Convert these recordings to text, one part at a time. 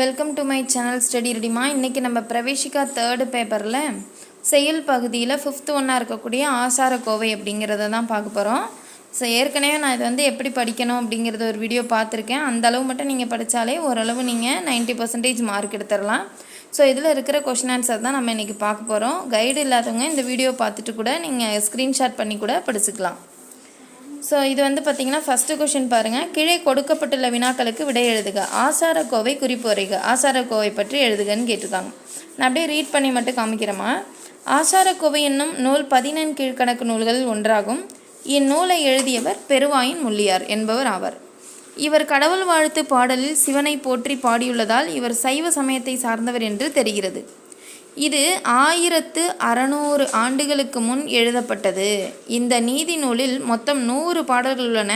Welcome to my channel study ரெடிமா இன்றைக்கி நம்ம பிரவேசிக்கா third பேப்பரில் செயல் பகுதியில் ஃபிஃப்த் ஒன்னாக இருக்கக்கூடிய ஆசார கோவை அப்படிங்கிறத தான் பார்க்க போகிறோம் ஸோ ஏற்கனவே நான் இதை வந்து எப்படி படிக்கணும் அப்படிங்கிறத ஒரு வீடியோ பார்த்துருக்கேன். அந்த அளவு மட்டும் நீங்கள் படித்தாலே ஓரளவு நீங்கள் 90% பர்சன்டேஜ் மார்க் எடுத்துடலாம். ஸோ இதில் இருக்கிற கொஷின் ஆன்சர் தான் நம்ம இன்றைக்கி பார்க்க போகிறோம் கைடு இல்லாதவங்க இந்த வீடியோ பார்த்துட்டு கூட நீங்கள் ஸ்க்ரீன்ஷாட் பண்ணி கூட படிச்சுக்கலாம். ஸோ இது வந்து பார்த்தீங்கன்னா ஃபஸ்ட்டு கொஷின் பாருங்கள் கீழே கொடுக்கப்பட்டுள்ள வினாக்களுக்கு விடை எழுதுக. ஆசாரக்கோவை குறிப்புரைக குறிப்பு வரைக. பற்றி எழுதுகன்னு கேட்டிருக்காங்க. நான் அப்படியே ரீட் பண்ணி மட்டும் காமிக்கிறேம்மா. ஆசாரக்கோவை என்னும் நூல் பதினெண் கீழ்க்கணக்கு நூல்களில் ஒன்றாகும். இந்நூலை எழுதியவர் பெருவாயின் முள்ளியார் என்பவர் ஆவர். இவர் கடவுள் வாழ்த்து பாடலில் சிவனை போற்றி பாடியுள்ளதால் இவர் சைவ சமயத்தை சார்ந்தவர் என்று தெரிகிறது. இது ஆயிரத்து அறநூறு ஆண்டுகளுக்கு முன் எழுதப்பட்டது. இந்த நீதி நூலில் மொத்தம் நூறு பாடல்கள் உள்ளன.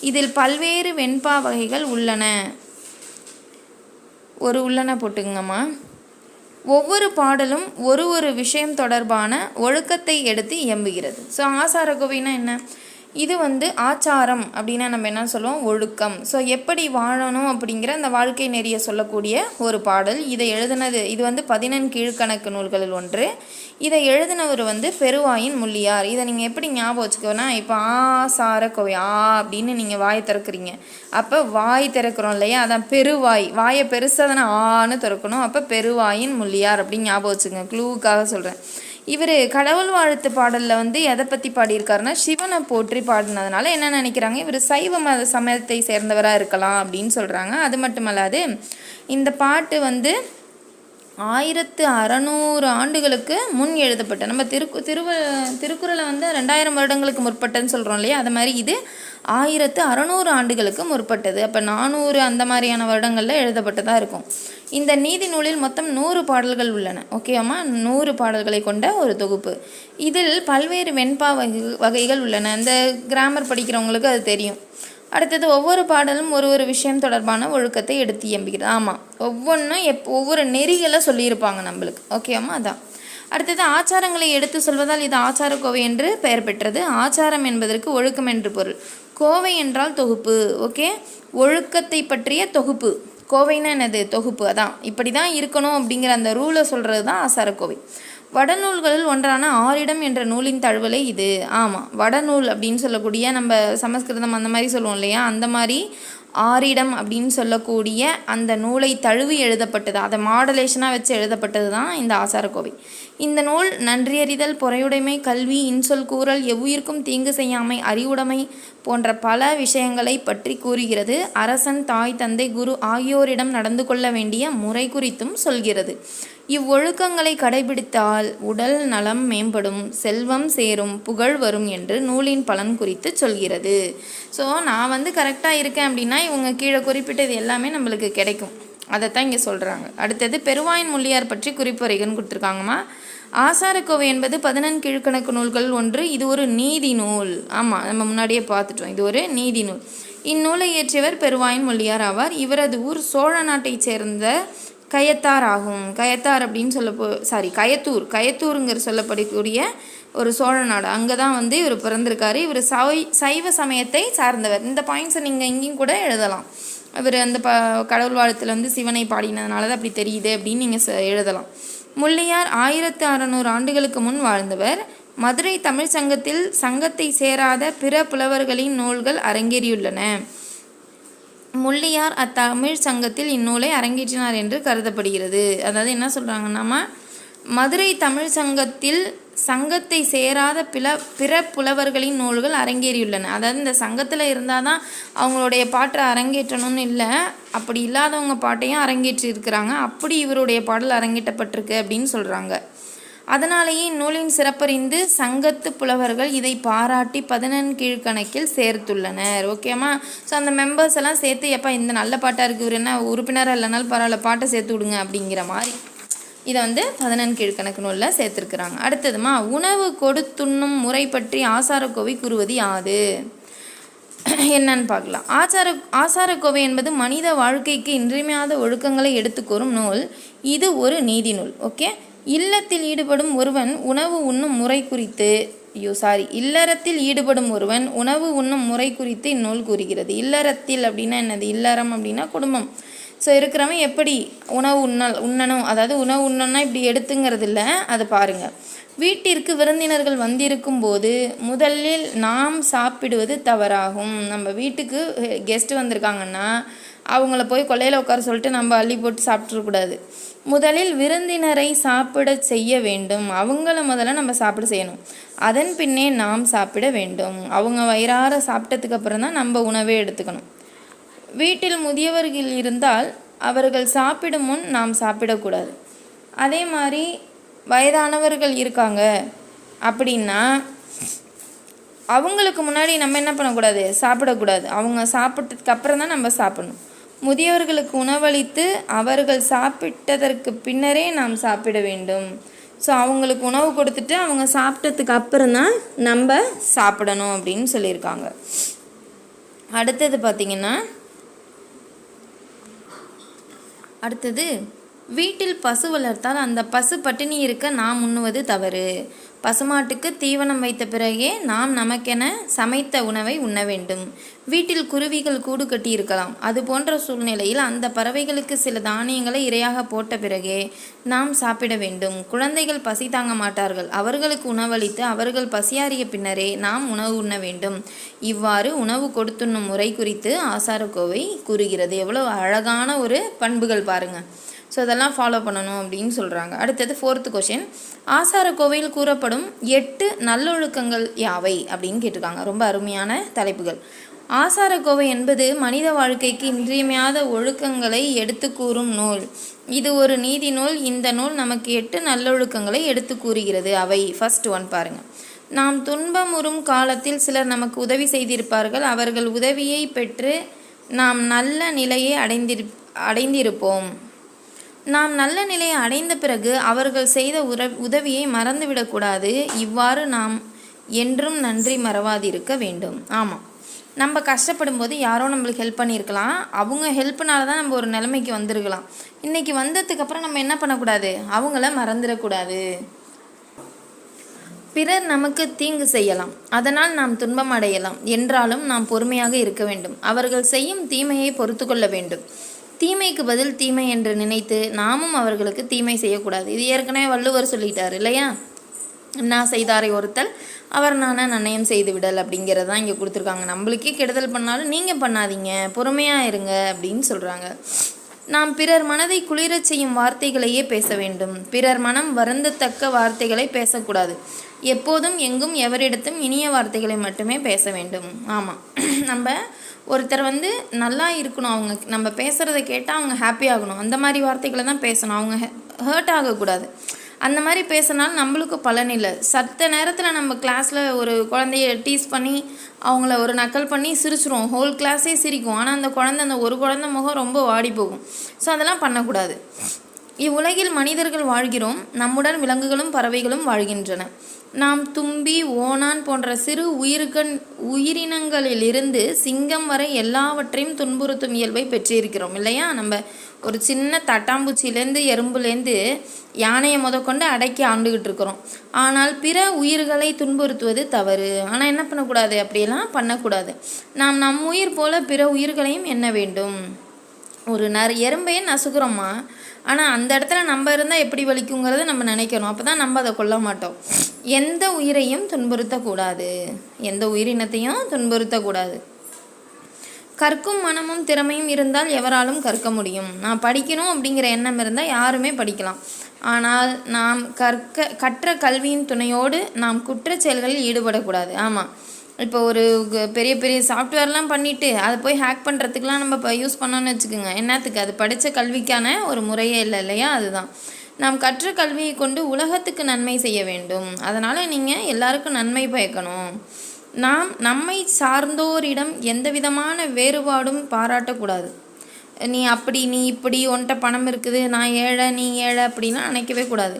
இதில் பல்வேறு வெண்பா வகைகள் உள்ளன. ஒரு உள்ளன போட்டுங்கம்மா ஒவ்வொரு பாடலும் ஒரு ஒரு விஷயம் தொடர்பான ஒழுக்கத்தை எடுத்து இயம்புகிறது. ஸோ ஆசார கோவைனா என்ன? இது வந்து ஆச்சாரம் அப்படின்னா நம்ம என்ன சொல்லுவோம்? ஒழுக்கம். ஸோ எப்படி வாழணும் அப்படிங்கிற அந்த வாழ்க்கை நெறிய சொல்லக்கூடிய ஒரு பாடல். இதை எழுதினது இது வந்து பதினெண் கீழ்க்கணக்கு நூல்களில் ஒன்று. இதை எழுதினவர் வந்து பெருவாயின் முள்ளியார். இதை நீங்கள் எப்படி ஞாபகம் வச்சுக்கோனா இப்போ ஆசார கோவை ஆ அப்படின்னு நீங்கள் வாய் திறக்கிறீங்க. அப்போ வாய் திறக்கிறோம் இல்லையா? அதான் பெருவாய். வாயை பெருசாக தானே ஆன்னு திறக்கணும். அப்போ பெருவாயின் முள்ளியார் அப்படின்னு ஞாபகம் வச்சுக்கோங்க. க்ளூவுக்காக சொல்கிறேன் இவர் கடவுள் வாழ்த்து பாடலில் வந்து எதை பற்றி பாடியிருக்காருன்னா சிவனை போற்றி பாடினதுனால என்ன நினைக்கிறாங்க இவர் சைவ மத சமயத்தை சேர்ந்தவராக இருக்கலாம் அப்படின்னு சொல்கிறாங்க அது மட்டுமல்லாது இந்த பாட்டு வந்து ஆயிரத்து அறநூறு ஆண்டுகளுக்கு முன் எழுதப்பட்ட நம்ம திருக்கு திருவ திருக்குறளை வந்து ரெண்டாயிரம் வருடங்களுக்கு முற்பட்டதுன்னு சொல்கிறோம் இல்லையா? அது மாதிரி இது ஆயிரத்து அறநூறு ஆண்டுகளுக்கு முற்பட்டது. அப்போ நானூறு அந்த மாதிரியான வருடங்களில் எழுதப்பட்டதாக இருக்கும். இந்த நீதி நூலில் மொத்தம் நூறு பாடல்கள் உள்ளன. ஓகேவாம்மா நூறு பாடல்களை கொண்ட ஒரு தொகுப்பு. இதில் பல்வேறு வெண்பா வகை வகைகள் உள்ளன. இந்த கிராமர் படிக்கிறவங்களுக்கு அது தெரியும். அடுத்தது ஒவ்வொரு பாடலும் ஒரு ஒரு விஷயம் தொடர்பான ஒழுக்கத்தை எடுத்து இயம்புகிறது. ஆமாம் ஒவ்வொன்றும் எப் ஒவ்வொரு நெறிகளை சொல்லியிருப்பாங்க நம்மளுக்கு. ஓகேவாம்மா அதான். அடுத்தது ஆச்சாரங்களை எடுத்து சொல்வதால் இது ஆச்சார கோவை என்று பெயர் பெற்றது. ஆச்சாரம் என்பதற்கு ஒழுக்கம் என்று பொருள். கோவை என்றால் தொகுப்பு ஓகே ஒழுக்கத்தை பற்றிய தொகுப்பு. கோவைன்னா என்னது? தொகுப்பு அதான். இப்படி தான் இருக்கணும் அப்படிங்கிற அந்த ரூலை சொல்கிறது தான் ஆசாரக்கோவை. வடநூல்களில் ஒன்றான ஆரிடம் என்ற நூலின் தழுவலை இது. ஆமாம் வடநூல் அப்படின்னு சொல்லக்கூடிய நம்ம சமஸ்கிருதம் அந்த மாதிரி சொல்லுவோம் இல்லையா? அந்த மாதிரி ஆரிடம் அப்படின்னு சொல்லக்கூடிய அந்த நூலை தழுவி எழுதப்பட்டது. அதை மாடலேஷனாக வச்சு எழுதப்பட்டது தான் இந்த ஆசாரக்கோவை இந்த நூல் நன்றியறிதல் பொறையுடைமை கல்வி இன்சொல் கூறல் எவ்வுயிர்க்கும் தீங்கு செய்யாமை அறிவுடைமை போன்ற பல விஷயங்களை பற்றி கூறுகிறது. அரசன் தாய் தந்தை குரு ஆகியோரிடம் நடந்து கொள்ள வேண்டிய முறை குறித்தும் சொல்கிறது. இவ்வொழுக்கங்களை கடைபிடித்தால் உடல் நலம் மேம்படும் செல்வம் சேரும் புகழ் வரும் என்று நூலின் பலன் குறித்து சொல்கிறது. ஸோ நான் வந்து கரெக்டாக இருக்கேன் அப்படின்னா இவங்க கீழே குறிப்பிட்டது எல்லாமே நம்மளுக்கு கிடைக்கும். அதைத்தான் இங்கே சொல்கிறாங்க அடுத்தது பெருவாயின் முள்ளியார் பற்றி குறிப்புரைகள்னு கொடுத்துருக்காங்கம்மா. ஆசாரக்கோவை என்பது பதினெண் கீழ்கணக்கு நூல்கள் ஒன்று. இது ஒரு நீதி நூல். ஆமாம் நம்ம முன்னாடியே பார்த்துட்டோம். இது ஒரு நீதி நூல். இந்நூலை இயற்றியவர் பெருவாயின் மொழியார் ஆவார். இவரது ஊர் சோழ நாட்டைச் சேர்ந்த கயத்தார் ஆகும் கயத்தார் அப்படின்னு சொல்ல போ சாரி கயத்தூர். கயத்தூருங்கிற சொல்லப்படக்கூடிய ஒரு சோழ நாடு. அங்கே தான் வந்து இவர் பிறந்திருக்காரு. இவர் சை சைவ சமயத்தை சார்ந்தவர். இந்த பாயிண்ட்ஸை நீங்கள் இங்கேயும் கூட எழுதலாம். இவர் அந்த ப கடவுள் வாழ்த்தில் வந்து சிவனை பாடினதுனால தான் அப்படி தெரியுது அப்படின்னு நீங்கள் எழுதலாம். முள்ளையார் ஆயிரத்து அறநூறு ஆண்டுகளுக்கு முன் வாழ்ந்தவர். மதுரை தமிழ் சங்கத்தில் சங்கத்தை சேராத பிற புலவர்களின் நூல்கள் அரங்கேறியுள்ளன. முள்ளியார் அத்தமிழ் சங்கத்தில் இந்நூலை அரங்கேற்றினார் என்று கருதப்படுகிறது. அதாவது என்ன சொல்கிறாங்கன்னா மதுரை தமிழ் சங்கத்தில் சங்கத்தை சேராத பில பிற புலவர்களின் நூல்கள் அரங்கேறியுள்ளன. அதாவது இந்த சங்கத்தில் இருந்தால் தான் அவங்களுடைய பாட்டை அரங்கேற்றணும்னு இல்லை. அப்படி இல்லாதவங்க பாட்டையும் அரங்கேற்றிருக்கிறாங்க. அப்படி இவருடைய பாடல் அரங்கேற்றப்பட்டிருக்கு அப்படின்னு சொல்கிறாங்க அதனாலேயே இந்நூலின் சிறப்பறிந்து சங்கத்து புலவர்கள் இதை பாராட்டி பதினெண்கீழ் கணக்கில் சேர்த்துள்ளனர். ஓகேம்மா ஸோ அந்த மெம்பர்ஸ் எல்லாம் சேர்த்து எப்போ இந்த நல்ல பாட்டாக இருக்குது இவர் என்ன உறுப்பினராக இல்லைனாலும் பரவாயில்ல பாட்டை சேர்த்து விடுங்க அப்படிங்கிற மாதிரி இதை வந்து பதினெண்கீழ் கணக்கு நூலில் சேர்த்துருக்குறாங்க. அடுத்ததுமா உணவு கொடுத்துண்ணும் முறை பற்றி ஆசாரக்கோவை கூறுவது யாது? என்னன்னு பார்க்கலாம். ஆச்சார ஆசாரக்கோவை என்பது மனித வாழ்க்கைக்கு இன்றியமையாத ஒழுக்கங்களை எடுத்துக்கூறும் நூல். இது ஒரு நீதி நூல். ஓகே இல்லத்தில் ஈடுபடும் ஒருவன் உணவு உண்ணும் முறை குறித்து ஐயோ சாரி இல்லறத்தில் ஈடுபடும் ஒருவன் உணவு உண்ணும் முறை குறித்து இந்நூல் கூறுகிறது. இல்லறத்தில் அப்படின்னா என்னது? இல்லறம் அப்படின்னா குடும்பம். ஸோ இருக்கிறவன் எப்படி உணவு உண்ணல் உண்ணணும்? அதாவது உணவு உண்ணணும்னா இப்படி எடுத்துங்கிறது இல்லை அதை பாருங்கள் வீட்டிற்கு விருந்தினர்கள் வந்திருக்கும் போது முதலில் நாம் சாப்பிடுவது தவறாகும். நம்ம வீட்டுக்கு கெஸ்ட் வந்திருக்காங்கன்னா அவங்கள போய் கொள்ளையில் உட்கார சொல்லிட்டு நம்ம அள்ளி போட்டு சாப்பிட்றக்கூடாது முதலில் விருந்தினரை சாப்பிட செய்ய வேண்டும். அவங்கள முதல்ல நம்ம சாப்பிட செய்யணும். அதன் பின்னே நாம் சாப்பிட வேண்டும். அவங்க வயிறார சாப்பிட்டதுக்கு அப்புறம் தான் நம்ம உணவே எடுத்துக்கணும். வீட்டில் முதியவர்கள் இருந்தால் அவர்கள் சாப்பிடும் முன் நாம் சாப்பிடக்கூடாது. அதே மாதிரி வயதானவர்கள் இருக்காங்க அப்படின்னா அவங்களுக்கு முன்னாடி நம்ம என்ன பண்ணக்கூடாது? சாப்பிடக்கூடாது. அவங்க சாப்பிட்டதுக்கு அப்புறம் தான் நம்ம சாப்பிடணும். முதியவர்களுக்கு உணவளித்து அவர்கள் சாப்பிட்டதற்கு பின்னரே நாம் சாப்பிட வேண்டும். ஸோ அவங்களுக்கு உணவு கொடுத்துட்டு அவங்க சாப்பிட்டதுக்கு அப்புறம் தான் நம்ம சாப்பிடணும் அப்படின்னு சொல்லியிருக்காங்க. அடுத்தது பார்த்திங்கன்னா அடுத்தது வீட்டில் பசு வளர்த்தால் அந்த பசு பட்டினி இருக்க நாம் உண்ணுவது தவறு. பசுமாட்டுக்கு தீவனம் வைத்த பிறகே நாம் நமக்கென சமைத்த உணவை உண்ண வேண்டும். வீட்டில் குருவிகள் கூடு கட்டியிருக்கலாம். அது போன்ற சூழ்நிலையில் அந்த பறவைகளுக்கு சில தானியங்களை இரையாக போட்ட பிறகே நாம் சாப்பிட வேண்டும். குழந்தைகள் பசி தாங்க மாட்டார்கள். அவர்களுக்கு உணவளித்து அவர்கள் பசியாறிய பின்னரே நாம் உணவு உண்ண வேண்டும். இவ்வாறு உணவு கொடுத்துண்ணும் முறை குறித்து ஆசாரக்கோவை கூறுகிறது. எவ்வளோ அழகான ஒரு பண்புகள் பாருங்கள் ஸோ இதெல்லாம் ஃபாலோ பண்ணணும் அப்படின்னு சொல்கிறாங்க அடுத்தது ஃபோர்த்து கொஷின் ஆசார கோவையில் கூறப்படும் எட்டு நல்லொழுக்கங்கள் யாவை அப்படின்னு கேட்டிருக்காங்க. ரொம்ப அருமையான தலைப்புகள். ஆசார கோவை என்பது மனித வாழ்க்கைக்கு இன்றியமையாத ஒழுக்கங்களை எடுத்து கூறும் நூல். இது ஒரு நீதி நூல். இந்த நூல் நமக்கு எட்டு நல்லொழுக்கங்களை எடுத்து கூறுகிறது. அவை ஃபர்ஸ்ட் ஒன் பாருங்கள் நாம் துன்பமுறும் காலத்தில் சிலர் நமக்கு உதவி செய்திருப்பார்கள். அவர்கள் உதவியை பெற்று நாம் நல்ல நிலையை அடைந்திரு அடைந்திருப்போம். நாம் நல்ல நிலையை அடைந்த பிறகு அவர்கள் செய்த உற உதவியை மறந்துவிடக்கூடாது. இவ்வாறு நாம் என்றும் நன்றி மறவாதிருக்க வேண்டும். ஆமாம். நம்ம கஷ்டப்படும் போது யாரோ நம்மளுக்கு ஹெல்ப் பண்ணியிருக்கலாம். அவங்க ஹெல்ப்னால தான் நம்ம ஒரு நிலைமைக்கு வந்திருக்கலாம். இன்றைக்கி வந்ததுக்கப்புறம் நம்ம என்ன பண்ணக்கூடாது? அவங்கள மறந்துடக்கூடாது. பிறர் நமக்கு தீங்கு செய்யலாம். அதனால் நாம் துன்பம் அடையலாம். என்றாலும் நாம் பொறுமையாக இருக்க வேண்டும். அவர்கள் செய்யும் தீமையை பொறுத்து கொள்ள வேண்டும். தீமைக்கு பதில் தீமை என்று நினைத்து நாமும் அவர்களுக்கு தீமை செய்யக்கூடாது. இது ஏற்கனவே வள்ளுவர் சொல்லிட்டார் இல்லையா? நான் செய்தாரை ஒருத்தல் அவர் நானே நன்னயம் செய்து விடல் அப்படிங்கிறது தான் இங்கே கொடுத்துருக்காங்க. நம்மளுக்கே கெடுதல் பண்ணாலும் நீங்கள் பண்ணாதீங்க பொறுமையாக இருங்க அப்படின்னு சொல்கிறாங்க நாம் பிறர் மனதை குளிரச் செய்யும் வார்த்தைகளையே பேச வேண்டும். பிறர் மனம் வருந்தத்தக்க வார்த்தைகளை பேசக்கூடாது. எப்போதும் எங்கும் எவரிடத்தும் இனிய வார்த்தைகளை மட்டுமே பேச வேண்டும். ஆமாம் நம்ம ஒருத்தர் வந்து நல்லா இருக்கணும். அவங்க நம்ம பேசுகிறத கேட்டால் அவங்க ஹாப்பி ஆகணும். அந்த மாதிரி வார்த்தைகளை தான் பேசணும். அவங்க ஹர்ட் ஆகக்கூடாது. அந்த மாதிரி பேசினாலும் நம்மளுக்கு பலன் இல்லை. சத்த நேரத்தில் நம்ம கிளாஸில் ஒரு குழந்தைய டீஸ் பண்ணி அவங்கள ஒரு நக்கல் பண்ணி சிரிச்சிருவோம். ஹோல் கிளாஸே சிரிக்கும். ஆனால் அந்த குழந்தை அந்த ஒரு குழந்தை முகம் ரொம்ப வாடி போகும். ஸோ அதெல்லாம் பண்ணக்கூடாது. இவ்வுலகில் மனிதர்கள் வாழ்கிறோம் நம்முடன் விலங்குகளும் பறவைகளும் வாழ்கின்றன. நாம் தும்பி ஓணான் போன்ற சிறு உயிர்கள் உயிரினங்களிலிருந்து சிங்கம் வரை எல்லாவற்றையும் துன்புறுத்தும் இயல்பை பெற்றிருக்கிறோம் இல்லையா? நம்ம ஒரு சின்ன தட்டாம்பூச்சிலேருந்து எறும்புலேருந்து யானையை முதற்கொண்டு அடக்கி ஆண்டுகிட்டு இருக்கிறோம். ஆனால் பிற உயிர்களை துன்புறுத்துவது தவறு. ஆனால் என்ன பண்ணக்கூடாது? அப்படியெல்லாம் பண்ணக்கூடாது. நாம் நம் உயிர் போல பிற உயிர்களையும் எண்ண வேண்டும். ஒரு நர் எறும்பையே நசுக்கிறோமா ஆனால் அந்த இடத்துல நம்ம இருந்தால் எப்படி வலிக்குங்கிறத நம்ம நினைக்கணும். அப்போ தான் நம்ம அதை கொல்ல மாட்டோம். எந்த உயிரையும் துன்புறுத்தக்கூடாது. எந்த உயிரினத்தையும் துன்புறுத்தக்கூடாது. கற்கும் மனமும் திறமையும் இருந்தால் எவராலும் கற்க முடியும். நான் படிக்கணும் அப்படிங்கிற எண்ணம் இருந்தால் யாருமே படிக்கலாம். ஆனால் நாம் கற்க கற்ற கல்வியின் துணையோடு நாம் குற்ற செயல்களில் ஈடுபடக்கூடாது. ஆமாம் இப்போ ஒரு பெரிய பெரிய சாஃப்ட்வேர்லாம் பண்ணிவிட்டு அதை போய் ஹேக் பண்ணுறதுக்குலாம் நம்ம இப்போ யூஸ் பண்ணோன்னு வச்சுக்கோங்க. என்னத்துக்கு? அது படித்த கல்விக்கான ஒரு முறையே இல்லை இல்லையா? அதுதான். நாம் கற்ற கல்வியை கொண்டு உலகத்துக்கு நன்மை செய்ய வேண்டும். அதனால் நீங்கள் எல்லாருக்கும் நன்மை பயக்கணும். நாம் நம்மை சார்ந்தோரிடம் எந்த விதமான வேறுபாடும் பாராட்டக்கூடாது. நீ அப்படி நீ இப்படி உன்கிட்ட பணம் இருக்குது நான் ஏழை நீ ஏழை அப்படின்லாம் நினைக்கவே கூடாது.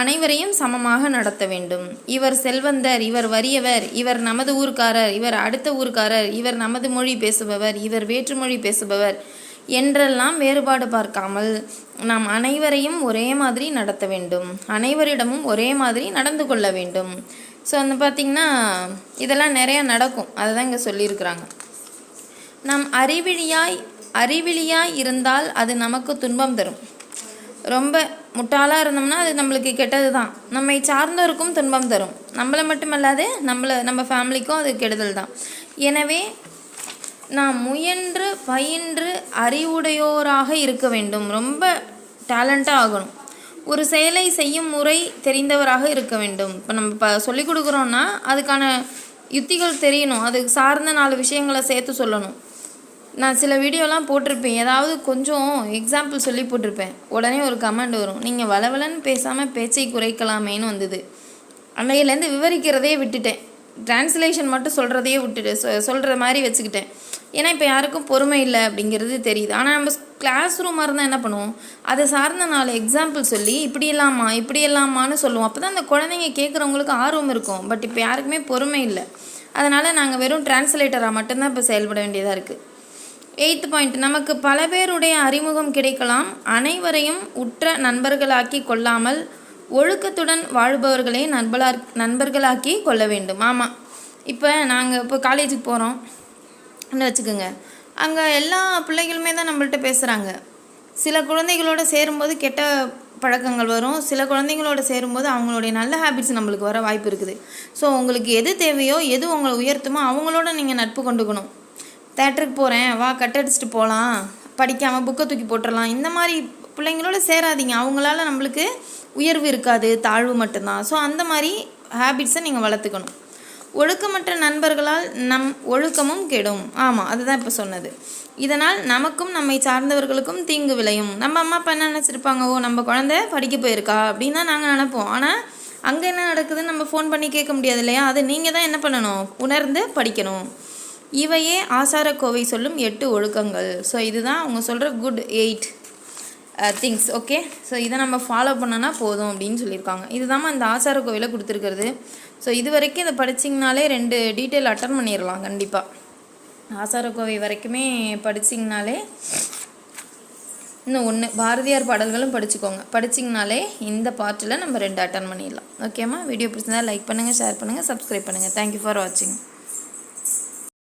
அனைவரையும் சமமாக நடத்த வேண்டும். இவர் செல்வந்தர் இவர் வறியவர் இவர் நமது ஊர்க்காரர் இவர் அடுத்த ஊர்க்காரர் இவர் நமது மொழி பேசுபவர் இவர் வேற்றுமொழி பேசுபவர் என்றெல்லாம் வேறுபாடு பார்க்காமல் நாம் அனைவரையும் ஒரே மாதிரி நடத்த வேண்டும். அனைவரிடமும் ஒரே மாதிரி நடந்து கொள்ள வேண்டும். ஸோ வந்து பார்த்திங்கன்னா இதெல்லாம் நிறையா நடக்கும். அதை தான் இங்கே சொல்லியிருக்கிறாங்க. நாம் அறிவிழியாய் அறிவிழியாய் இருந்தால் அது நமக்கு துன்பம் தரும். ரொம்ப முட்டாளாக இருந்தோம்னா அது நம்மளுக்கு கெட்டது தான் நம்மை சார்ந்தோருக்கும் துன்பம் தரும். நம்மளை மட்டுமல்லாது நம்மளை நம்ம ஃபேமிலிக்கும் அது கெடுதல் தான் எனவே நாம் முயன்று பயின்று அறிவுடையோராக இருக்க வேண்டும். ரொம்ப டேலண்ட்டாக ஆகணும். ஒரு செயலை செய்யும் முறை தெரிந்தவராக இருக்க வேண்டும். இப்போ நம்ம இப்போ சொல்லிக் கொடுக்குறோன்னா அதுக்கான யுத்திகள் தெரியணும். அதுக்கு சார்ந்த நாலு விஷயங்களை சேர்த்து சொல்லணும். நான் சில வீடியோலாம் போட்டிருப்பேன். ஏதாவது கொஞ்சம் எக்ஸாம்பிள் சொல்லி போட்டிருப்பேன். உடனே ஒரு கமெண்ட் வரும். நீங்கள் வளவலன்னு பேசாமல் பேச்சை குறைக்கலாமேன்னு வந்தது. அன்னையிலேருந்து விவரிக்கிறதே விட்டுட்டேன். டிரான்ஸ்லேஷன் மட்டும் சொல்கிறதையே விட்டுட்டு சொ சொல்கிற மாதிரி வச்சுக்கிட்டேன். ஏன்னா இப்போ யாருக்கும் பொறுமை இல்லை அப்படிங்கிறது தெரியுது. ஆனால் நம்ம கிளாஸ் ரூமாக இருந்தால் என்ன பண்ணுவோம்? அதை சார்ந்த நாலு எக்ஸாம்பிள் சொல்லி இப்படி இல்லாமா இப்படி இல்லாமான்னு சொல்லுவோம். அப்போ தான் அந்த குழந்தைங்க கேட்குறவங்களுக்கு ஆர்வம் இருக்கும். பட் இப்போ யாருக்குமே பொறுமை இல்லை. அதனால் நாங்கள் வெறும் டிரான்ஸ்லேட்டராக மட்டும்தான் இப்போ செயல்பட வேண்டியதாக இருக்குது எயித்து பாயிண்ட் நமக்கு பல பேருடைய அறிமுகம் கிடைக்கலாம். அனைவரையும் உற்ற நண்பர்களாக்கி கொள்ளாமல் ஒழுக்கத்துடன் வாழ்பவர்களே நண்பலா நண்பர்களாக்கி கொள்ள வேண்டும். ஆமாம் இப்போ நாங்கள் இப்போ காலேஜுக்கு போகிறோம் வச்சுக்கோங்க. அங்கே எல்லா பிள்ளைகளுமே தான் நம்மள்ட்ட பேசுகிறாங்க சில குழந்தைகளோட சேரும்போது கெட்ட பழக்கங்கள் வரும். சில குழந்தைங்களோட சேரும்போது அவங்களுடைய நல்ல ஹேபிட்ஸ் நம்மளுக்கு வர வாய்ப்பு இருக்குது. ஸோ உங்களுக்கு எது தேவையோ எது உங்களை உயர்த்துமோ அவங்களோட நீங்கள் நட்பு கொண்டுக்கணும். தேட்டருக்கு போகிறேன் வா கட் அடிச்சுட்டு போகலாம் படிக்காமல் புக்கை தூக்கி போட்டுடலாம் இந்த மாதிரி பிள்ளைங்களோட சேராதீங்க. அவங்களால நம்மளுக்கு உயர்வு இருக்காது தாழ்வு மட்டும்தான். ஸோ அந்த மாதிரி ஹேபிட்ஸை நீங்கள் வளர்த்துக்கணும். ஒழுக்கமற்ற நண்பர்களால் நம் ஒழுக்கமும் கெடும். ஆமாம் அதுதான் இப்போ சொன்னது. இதனால் நமக்கும் நம்மை சார்ந்தவர்களுக்கும் தீங்கு விளையும். நம்ம அம்மா அப்பா என்ன நினச்சிருப்பாங்க? ஓ நம்ம குழந்தை படிக்க போயிருக்கா? அப்படின்னு தான் நாங்கள் நினைப்போம். ஆனால் அங்கே என்ன நடக்குதுன்னு நம்ம ஃபோன் பண்ணி கேட்க முடியாது இல்லையா? அது நீங்கள் தான் என்ன பண்ணணும்? உணர்ந்து படிக்கணும். இவையே ஆசாரக்கோவை சொல்லும் எட்டு ஒழுக்கங்கள். ஸோ இதுதான் அவங்க சொல்கிற good eight things okay so இதை நம்ம ஃபாலோ பண்ணனா போதும் அப்படின்னு சொல்லியிருக்காங்க. இதுதான் ஆசார ஆசாரக்கோவில கொடுத்துருக்குறது. ஸோ இது வரைக்கும் இதை படிச்சிங்கனாலே ரெண்டு டீட்டெயில் அட்டன் பண்ணிடலாம் கண்டிப்பாக ஆசார கோவை வரைக்குமே படிச்சிங்கனாலே இன்னும் ஒன்று பாரதியார் பாடல்களும் படிச்சுக்கோங்க. படிச்சிங்கனாலே இந்த பார்ட்டில் நம்ம ரெண்டு அட்டன் பண்ணிடலாம் ஓகேம்மா வீடியோ பிடிச்சிருந்தா லைக் பண்ணுங்கள் ஷேர் பண்ணுங்கள் சப்ஸ்கிரைப் பண்ணுங்கள் தேங்க்யூ ஃபார் வாட்சிங்